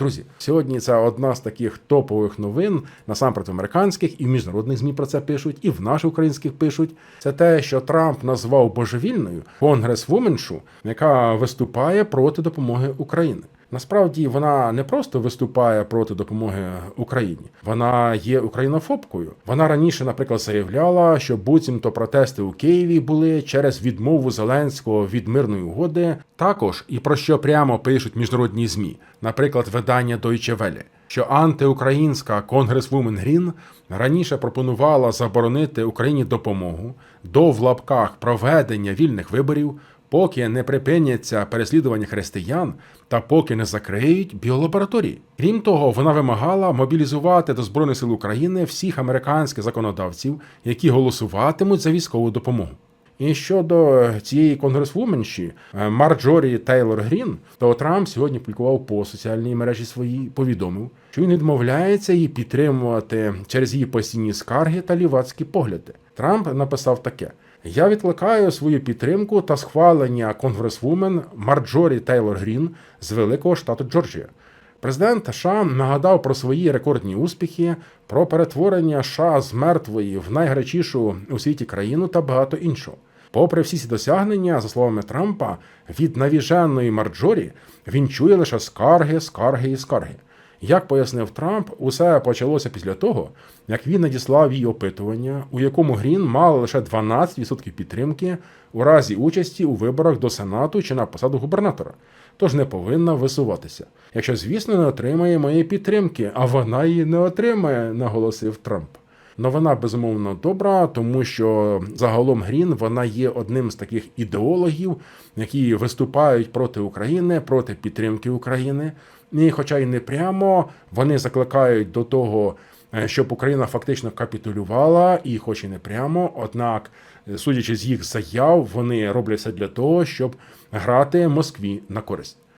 Друзі, сьогодні це одна з таких топових новин, насамперед американських і в міжнародних змі про це пишуть, і в наших українських пишуть. Це те, що Трамп назвав божевільною конгресвуменшу, яка виступає проти допомоги Україні. Насправді вона не просто виступає проти допомоги Україні, вона є українофобкою. Вона раніше, наприклад, заявляла, що буцімто протести у Києві були через відмову Зеленського від мирної угоди. Також і про що прямо пишуть міжнародні змі, наприклад, видання Deutsche Welle, що антиукраїнська конгресвумен Грін раніше пропонувала заборонити Україні допомогу до в лапках проведення вільних виборів поки не припиняться переслідування християн та поки не закриють біолабораторії. Крім того, вона вимагала мобілізувати до збройних сил України всіх американських законодавців, які голосуватимуть за військову допомогу. І щодо цієї конгресвуменші е, Марджорі Тейлор Грін, то Трамп сьогодні публікував по соціальній мережі своїй повідомив, що він відмовляється її підтримувати через її постійні скарги та лівацькі погляди. Трамп написав таке. Я відкликаю свою підтримку та схвалення конгресвумен Марджорі Тейлор Грін з великого штату Джорджія. Президент США нагадав про свої рекордні успіхи, про перетворення США з мертвої в найгарячішу у світі країну та багато іншого. Попри всі ці досягнення, за словами Трампа, від навіженої Марджорі він чує лише скарги, скарги і скарги. Як пояснив Трамп, усе почалося після того, як він надіслав їй опитування, у якому Грін мала лише 12% підтримки у разі участі у виборах до Сенату чи на посаду губернатора, тож не повинна висуватися. Якщо, звісно, не отримає моєї підтримки, а вона її не отримає, наголосив Трамп. Новина безумовно добра, тому що загалом Грін вона є одним з таких ідеологів, які виступають проти України, проти підтримки України. І, хоча й не прямо, вони закликають до того, е, щоб Україна фактично капітулювала, і, хоч і не прямо, однак, е, судячи з їх заяв, вони роблять все для того, щоб грати Москві на користь.